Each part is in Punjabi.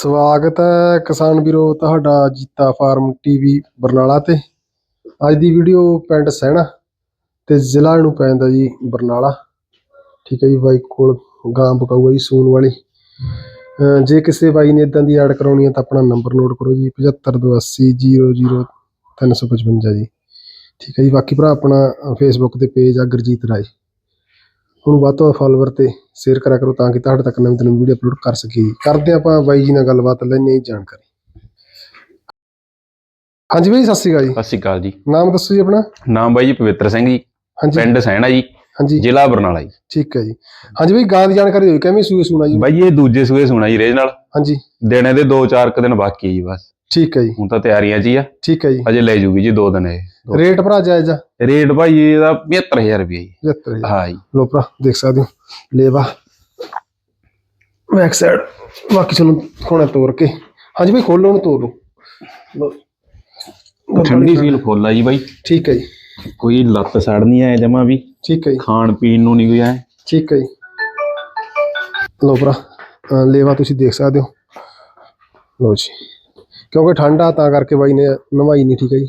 ਸਵਾਗਤ ਹੈ ਕਿਸਾਨ ਵੀਰੋ ਤੁਹਾਡਾ ਜੀਤਾ ਫਾਰਮ ਟੀਵੀ ਬਰਨਾਲਾ ਤੇ। ਅੱਜ ਦੀ ਵੀਡੀਓ ਪਿੰਡ ਸਹਿਣਾ ਤੇ ਜ਼ਿਲ੍ਹਾ ਨੂੰ ਪੈਂਦਾ ਜੀ ਬਰਨਾਲਾ। ਠੀਕ ਹੈ ਜੀ, ਬਾਈ ਕੋਲ ਗਾਂ ਬਕਾਊ ਜੀ ਸੂਣ ਵਾਲੀ। ਜੇ ਕਿਸੇ ਬਾਈ ਨੇ ਇਦਾਂ ਦੀ ਐਡ ਕਰਾਉਣੀ ਹੈ ਤਾਂ ਆਪਣਾ ਨੰਬਰ ਨੋਟ ਕਰੋ ਜੀ 7582000355 ਜੀ। ਠੀਕ ਹੈ ਜੀ, ਬਾਕੀ ਭਰਾ ਆਪਣਾ ਫੇਸਬੁੱਕ ਤੇ ਪੇਜ ਆ ਗੁਰਜੀਤ ਰਾਏ। ਉਹਨੂੰ ਵੱਧ ਤੋਂ ਵੱਧ ਫਾਲੋਵਰ ਤੇ ਸ਼ੇਅਰ ਕਰਿਆ ਕਰੋ ਤਾਂ ਕਿ ਤੁਹਾਡੇ ਤੱਕ ਨਵੀਂ ਤੋਂ ਨਵੀਂ ਵੀਡੀਓ ਅਪਲੋਡ ਕਰ ਸਕੀਏ ਕਰਦੇ ਆਪਾਂ ਬਾਈ ਜੀ ਨਾਲ ਗੱਲਬਾਤ ਲੈਣੇ ਹੀ ਜਾਣਕਾਰੀ। ਹਾਂਜੀ ਬਾਈ ਸਤਿ ਸ਼੍ਰੀ ਅਕਾਲ ਜੀ। ਸਤਿ ਸ਼੍ਰੀ ਅਕਾਲ ਜੀ। ਨਾਮ ਦੱਸੋ ਜੀ ਆਪਣਾ? ਨਾਮ ਬਾਈ ਜੀ ਪਵਿੱਤਰ ਸਿੰਘ ਜੀ। ਹਾਂਜੀ। ਪਿੰਡ ਸੈਣਾ ਜੀ। ਹਾਂਜੀ। ਜ਼ਿਲ੍ਹਾ ਬਰਨਾਲਾ ਜੀ। ਠੀਕ ਹੈ ਜੀ। ਹਾਂਜੀ ਬਾਈ ਗਾਂ ਦੀ ਜਾਣਕਾਰੀ ਦਿਓ ਕਿਵੇਂ ਸੂਏ ਸੂਣਾ ਜੀ? ਬਾਈ ਇਹ ਦੂਜੇ ਸੂਏ ਸੁਣਾ ਜੀ ਰੇਜ ਨਾਲ। ਹਾਂਜੀ। ਦਿਨੇ ਦੇ 2-4 ਕੁ ਦਿਨ ਬਾਕੀ ਹੈ ਜੀ ਬਸ। ਠੀਕ ਹੈ ਜੀ। ਹੁਣ ਤਾਂ ਤਿਆਰੀਆਂ ਹੀ ਆ। ਠੀਕ ਹੈ ਜੀ। ਅਜੇ ਲੈ ਜੂਗੀ ਜੀ 2 ਦਿਨ ਇਹ। ਰੇਟ ਭਰਾ ਜਾਇਜ਼ ਆ? ਰੇਟ ਭਾਈ ਇਹਦਾ 75000 ਰੁਪਏ ਜੀ। 75000 ਹਾਂ ਜੀ। ਲੋ ਭਰਾ ਦੇਖ ਸਕਦੇ ਹੋ। ਲੇਵਾ ਬੈਕ ਸਾਈਡ ਬਾਕੀ ਤੁਹਾਨੂੰ ਕੋਣਾ ਤੋੜ ਕੇ। ਹਾਂਜੀ ਬਾਈ ਖੋਲੋ ਉਹਨੂੰ ਤੋੜ ਲਓ। ਠੰਡੀ ਸੀਲ ਆ ਜੀ ਬਾਈ। ਠੀਕ ਹੈ ਜੀ। ਕੋਈ ਲੱਤ ਸੜ ਨਹੀਂ ਆਇਆ ਜਮਾ ਵੀ। ਠੀਕ ਹੈ ਜੀ। ਖਾਣ ਪੀਣ ਨੂੰ ਨਹੀਂ ਕੋਈ ਆਇਆ ਠੀਕ ਹੈ ਜੀ। ਲੋ ਭਰਾ ਲੇਵਾ ਤੁਸੀਂ ਦੇਖ ਸਕਦੇ ਹੋ। ਲੋ ਜੀ। ਕਿਉਂਕਿ ਠੰਡਾ ਤਾਂ ਕਰਕੇ ਬਾਈ ਨੇ ਨਵਾਈ ਨਹੀਂ ਠੀਕ ਹੈ ਜੀ।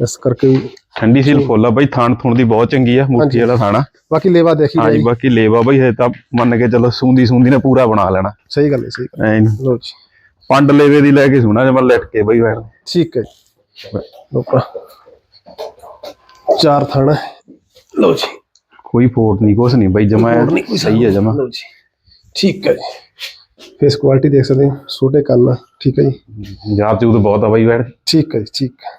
ਇਸ ਕਰਕੇ ਠੰਡੀ ਸੀਲ ਫੁੱਲ ਆ ਬਾਈ ਥਾਣ ਥੁਣ ਦੀ ਬਹੁਤ ਚੰਗੀ ਆ ਮੁੱਠੀ ਵਾਲਾ ਥਾਣਾ ਬਾਕੀ ਲੇਵਾ ਦੇਖੀ ਹਾਂ ਜੀ ਜਾਈ। ਬਾਕੀ ਲੇਵਾ ਬਾਈ ਇਹ ਤਾਂ ਮੰਨ ਕੇ ਚੱਲੋ ਸੂੰਦੀ ਸੂੰਦੀ ਨੇ ਪੂਰਾ ਬਣਾ ਲੈਣਾ। ਸਹੀ ਗੱਲ ਹੈ ਸਹੀ ਗੱਲ। ਲੋ ਜੀ। ਪੰਡ ਲੇਵੇ ਦੀ ਲੈ ਕੇ ਸੁਣਾ ਜਮਾ ਲਿਟ ਕੇ ਬਾਈ ਬੈਠ ਠੀਕ ਹੈ ਲੋ ਭਰਾ। ਚਾਰ ਥਾਣਾ। ਲੋ ਜੀ। ਕੋਈ ਫੋਟ ਨਹੀਂ ਕੁਛ ਨਹੀਂ ਬਾਈ ਜਮਾ ਸਹੀ ਹੈ ਜਮਾ। ਲਓ ਜੀ। ਠੀਕ ਹੈ ਜੀ। ਫੇਸ ਕੁਆਲਿਟੀ ਦੇਖ ਸਕਦੇ ਹੋ ਛੋਟੇ ਕੰਨ ਠੀਕ ਹੈ ਜੀ। ਜਾਤ ਜੂਤ ਬਹੁਤ ਆ ਬਾਈ ਬੈਠ ਠੀਕ ਹੈ ਜੀ ਠੀਕ ਹੈ।